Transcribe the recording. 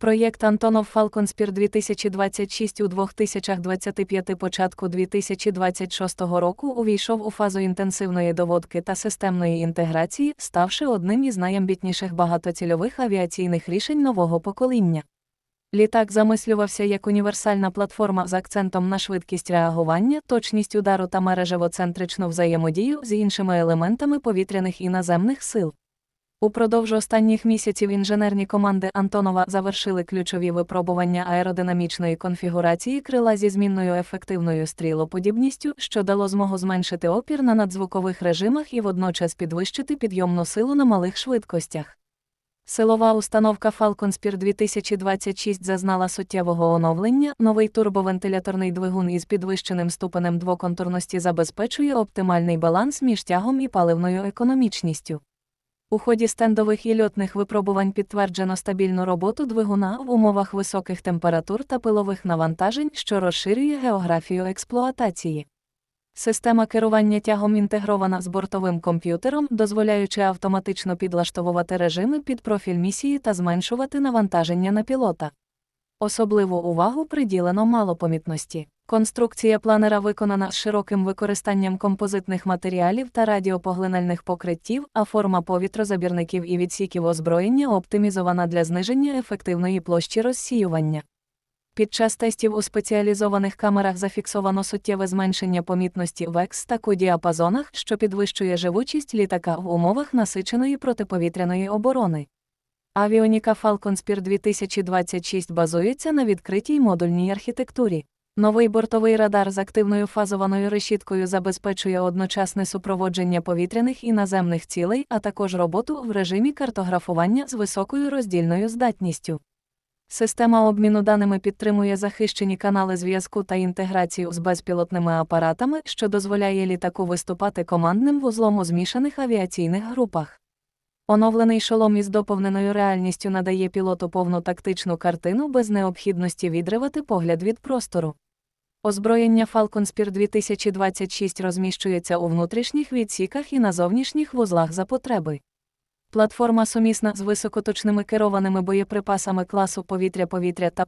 Проєкт Антонов Falconspір 2026 у 2025 початку 2026 року увійшов у фазу інтенсивної доводки та системної інтеграції, ставши одним із найамбітніших багатоцільових авіаційних рішень нового покоління. Літак замислювався як універсальна платформа з акцентом на швидкість реагування, точність удару та мережево-центричну взаємодію з іншими елементами повітряних і наземних сил. Упродовж останніх місяців інженерні команди Антонова завершили ключові випробування аеродинамічної конфігурації крила зі змінною ефективною стрілоподібністю, що дало змогу зменшити опір на надзвукових режимах і водночас підвищити підйомну силу на малих швидкостях. Силова установка Falconspір 2026 зазнала суттєвого оновлення. Новий турбовентиляторний двигун із підвищеним ступенем двоконтурності забезпечує оптимальний баланс між тягом і паливною економічністю. У ході стендових і льотних випробувань підтверджено стабільну роботу двигуна в умовах високих температур та пилових навантажень, що розширює географію експлуатації. Система керування тягом інтегрована з бортовим комп'ютером, дозволяючи автоматично підлаштовувати режими під профіль місії та зменшувати навантаження на пілота. Особливу увагу приділено малопомітності. Конструкція планера виконана з широким використанням композитних матеріалів та радіопоглинальних покриттів, а форма повітрозабірників і відсіків озброєння оптимізована для зниження ефективної площі розсіювання. Під час тестів у спеціалізованих камерах зафіксовано суттєве зменшення помітності в екс та Q-діапазонах, що підвищує живучість літака в умовах насиченої протиповітряної оборони. Авіоніка Falconspір 2026 базується на відкритій модульній архітектурі. Новий бортовий радар з активною фазованою решіткою забезпечує одночасне супроводження повітряних і наземних цілей, а також роботу в режимі картографування з високою роздільною здатністю. Система обміну даними підтримує захищені канали зв'язку та інтеграцію з безпілотними апаратами, що дозволяє літаку виступати командним вузлом у змішаних авіаційних групах. Оновлений шолом із доповненою реальністю надає пілоту повну тактичну картину без необхідності відривати погляд від простору. Озброєння Falconspір 2026 розміщується у внутрішніх відсіках і на зовнішніх вузлах за потреби. Платформа сумісна з високоточними керованими боєприпасами класу повітря-повітря та